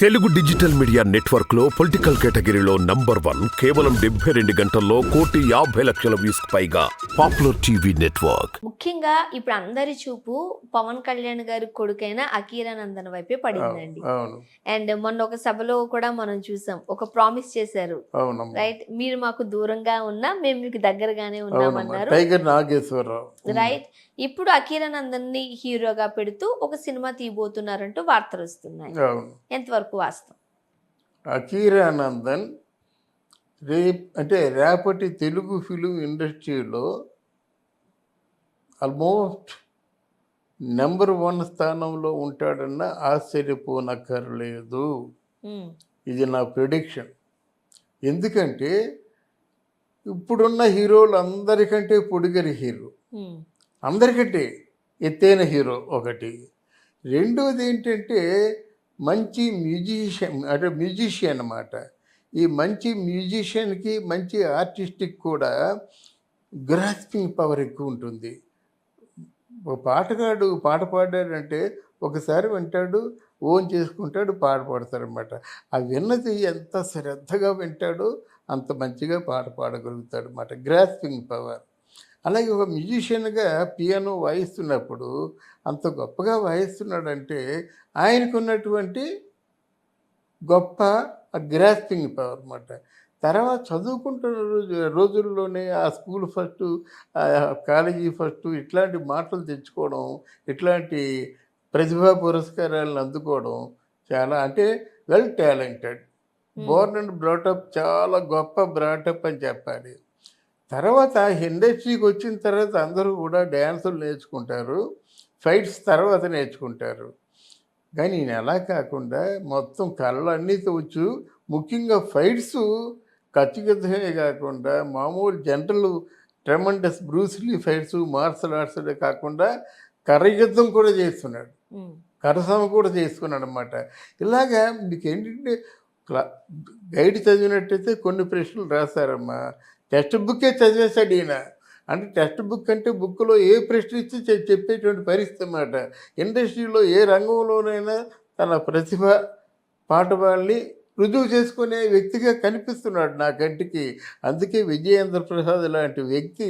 Telugu digital media నెట్వర్క్లో political కేటగిరీలో number one కేవలం డెబ్బై రెండు గంటల్లో కోటి యాభై లక్షల వ్యూస్ పైగా పాపులర్ టీవీ నెట్వర్క్. ముఖ్యంగా ఇప్పుడు అందరి చూపు పవన్ కళ్యాణ్ గారి కొడుకైన అకీరానందన్ వైపే పడిందండి. అవును. అండ్ మొన్న ఒక సభలో కూడా మనం చూసాం ఒక ప్రామిస్ చేశారు. రైట్? మీరు మాకు దూరంగా ఉన్నా మేము మీకు దగ్గరగానే ఉన్నామన్నారు. రైట్? ఇప్పుడు అకీరానందన్ని హీరోగా పెడుతూ ఒక సినిమా తీయబోతున్నారంటూ వార్తలు వస్తున్నాయి. అవును. ఎంతవరకు వాస్తవం. అకీరానందన్ రేప్ అంటే రేపటి తెలుగు ఫిలిం ఇండస్ట్రీలో ఆల్మోస్ట్ నెంబర్ వన్ స్థానంలో ఉంటాడన్న ఆశ్చర్యపోనక్కర్లేదు ఇది నా ప్రిడిక్షన్. ఎందుకంటే ఇప్పుడున్న హీరోలు అందరికంటే పొడిగరి హీరో. అందరికంటే ఎత్తైన హీరో ఒకటి. రెండోది ఏంటంటే మంచి మ్యూజిషియన్ అంటే మ్యూజిషియన్ అన్నమాట. ఈ మంచి మ్యూజిషియన్కి మంచి ఆర్టిస్ట్కి కూడా గ్రాస్పింగ్ పవర్ ఎక్కువ ఉంటుంది. ఒక పాటగాడు పాట పాడాడంటే ఒకసారి వింటాడు ఓన్ చేసుకుంటాడు పాట పాడతాడనమాట ఆ విన్నది ఎంత శ్రద్ధగా వింటాడో అంత మంచిగా పాట పాడగలుగుతాడు అనమాట గ్రాస్పింగ్ పవర్. అలాగే ఒక మ్యూజిషియన్గా పియానో వాయిస్తున్నప్పుడు అంత గొప్పగా వాయిస్తున్నాడంటే ఆయనకున్నటువంటి గొప్ప గ్రాస్పింగ్ పవర్ అన్నమాట. తర్వాత చదువుకుంటున్న రోజు రోజుల్లోనే ఆ స్కూల్ ఫస్ట్ కాలేజీ ఫస్ట్ ఇట్లాంటి మాటలు తెచ్చుకోవడం ఇట్లాంటి ప్రతిభా పురస్కారాలను అందుకోవడం చాలా అంటే well talented. Born and brought up చాలా గొప్ప బ్రాటప్ అని చెప్పాలి. తర్వాత ఇండస్ట్రీకి వచ్చిన తర్వాత అందరూ కూడా డ్యాన్సులు నేర్చుకుంటారు ఫైట్స్ తర్వాత నేర్చుకుంటారు. కానీ ఈయన అలా కాకుండా మొత్తం కళ్ళన్నీ తోచు ముఖ్యంగా ఫైట్స్ ఖచ్చితంగా కాకుండా మామూలు general tremendous Bruce Lee fights martial arts కాకుండా కర్రయుద్ధం కూడా చేస్తున్నాడు. కరసమ కూడా చేసుకున్నాడు అనమాట ఇలాగా మీకు ఏంటంటే క్లా గైడ్ చదివినట్టయితే కొన్ని ప్రశ్నలు రాశారమ్మా. టెక్స్ట్ బుక్కే చదివేశాడు ఈయన. అంటే టెక్స్ట్ బుక్ అంటే బుక్లో ఏ ప్రశ్న ఇచ్చి చెప్పేటువంటి పరిస్థితి అన్నమాట. ఇండస్ట్రీలో ఏ రంగంలోనైనా తన ప్రతిభ పాటవాళ్ళని రుజువు చేసుకునే వ్యక్తిగా కనిపిస్తున్నాడు నా కంటికి. అందుకే విజయేంద్ర ప్రసాద్ లాంటి వ్యక్తి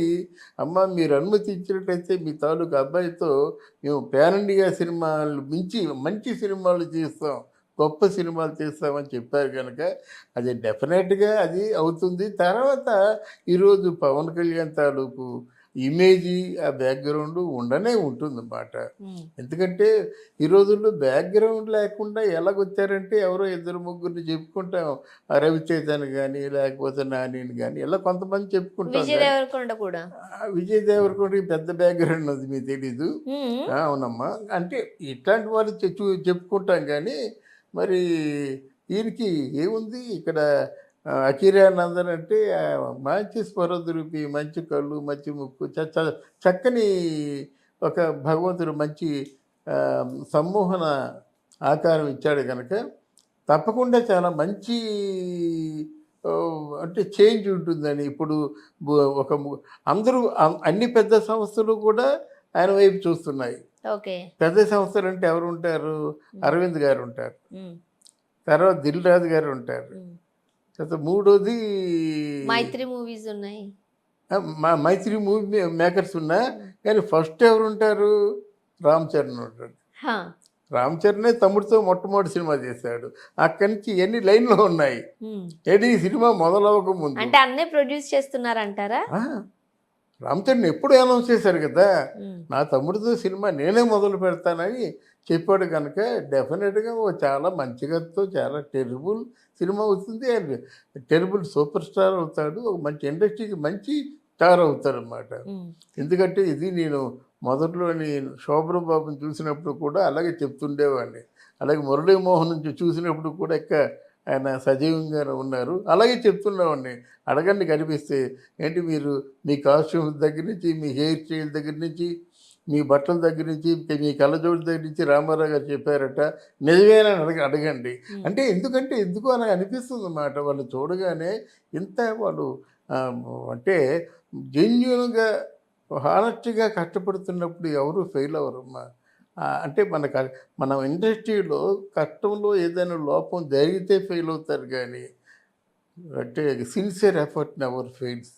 అమ్మ మీరు అనుమతి ఇచ్చినట్టయితే మీ తాలూకు అబ్బాయితో మేము పేరండిగా సినిమాలు మించి మంచి సినిమాలు తీస్తాం గొప్ప సినిమాలు తీస్తామని చెప్పారు కనుక అది డెఫినెట్గా అది అవుతుంది. తర్వాత ఈరోజు పవన్ కళ్యాణ్ తాలూకు ఇమేజీ ఆ బ్యాక్గ్రౌండ్ ఉండనే ఉంటుందన్నమాట. ఉమ్, ఎందుకంటే ఈ రోజుల్లో బ్యాక్గ్రౌండ్ లేకుండా ఎలాగొచ్చారంటే ఎవరో ఇద్దరు ముగ్గురిని చెప్పుకుంటాం. ఆ రవిచైతన్య కానీ లేకపోతే నానిని కానీ ఇలా కొంతమంది చెప్పుకుంటాం విజయ్ దేవరకొండ దేవరకొండకి పెద్ద బ్యాక్గ్రౌండ్ ఉంది మీకు తెలీదు. అవునమ్మా. అంటే ఇట్లాంటి వాళ్ళు చెప్పుకుంటాం కానీ మరి ఈయనకి ఏముంది? ఇక్కడ ఆ, అఖిరానందన్ అంటే మంచి స్వరద్రూపి మంచి కళ్ళు మంచి ముక్కు చ- చక్కని ఒక భగవంతుడు మంచి సమ్మోహన ఆకారం ఇచ్చాడు కనుక తప్పకుండా చాలా మంచి అంటే చేంజ్ ఉంటుందని. ఇప్పుడు ఒక అందరూ అన్ని పెద్ద సంస్థలు కూడా ఆయన వైపు చూస్తున్నాయి. పెద్ద సంస్థలు అంటే ఎవరు ఉంటారు? అరవింద్ గారు ఉంటారు. తర్వాత దిల్ రాజు గారు ఉంటారు. తర్వాత మూడోది మైత్రి మూవీస్ ఉన్నాయి. మా- మైత్రి మూవీ మేకర్స్ ఉన్నా కానీ ఫస్ట్ ఎవరు ఉంటారు? రామ్ చరణ్ ఉంటాడు. రామ్ చరణే తమ్ముడితో మొట్టమొదటి సినిమా చేశాడు. అక్కడి నుంచి ఎన్ని లైన్లు ఉన్నాయి. ఏది సినిమా మొదలవక ముందు అంటే అన్నే ప్రొడ్యూస్ చేస్తున్నారంటారా? ఆ, రామ్ చరణ్ ఎప్పుడు అనౌన్స్ చేశారు కదా? నా తమ్ముడితో సినిమా నేనే మొదలు పెడతానని చెప్పాడు కనుక డెఫినెట్గా ఓ చాలా మంచిగాతో చాలా టెరిబుల్ సినిమా అవుతుంది. అండ్ టెరిబుల్ సూపర్ స్టార్ అవుతాడు. ఒక మంచి ఇండస్ట్రీకి మంచి స్టార్ అవుతాడు అనమాట ఉమ్, ఎందుకంటే ఇది నేను మొదట్లో నేను శోభన బాబుని చూసినప్పుడు కూడా అలాగే చెప్తుండేవాడిని. అలాగే మురళీమోహన్ నుంచి చూసినప్పుడు కూడా ఎక్క ఆయన సజీవంగా ఉన్నారు. అలాగే చెప్తున్నవాడిని అడగండి కనిపిస్తే ఏంటి మీరు మీ కాస్ట్యూమ్ దగ్గర నుంచి మీ హెయిర్ స్టైల్ దగ్గర నుంచి మీ బట్టల దగ్గర నుంచి మీ కళ్ళజోడి దగ్గర నుంచి రామారావు గారు చెప్పారట? నిజమేనా అని అడగ అడగండి. అంటే ఎందుకంటే ఎందుకు అని అనిపిస్తుంది అన్నమాట వాళ్ళు చూడగానే ఇంత వాళ్ళు అంటే జెన్యున్గా హానెస్ట్గా కష్టపడుతున్నప్పుడు ఎవరు ఫెయిల్ అవ్వరమ్మా. అంటే మన క- మన ఇండస్ట్రీలో కష్టంలో ఏదైనా లోపం జరిగితే ఫెయిల్ అవుతారు కానీ అంటే సిన్సియర్ ఎఫర్ట్ నెవర్ ఫెయిల్స్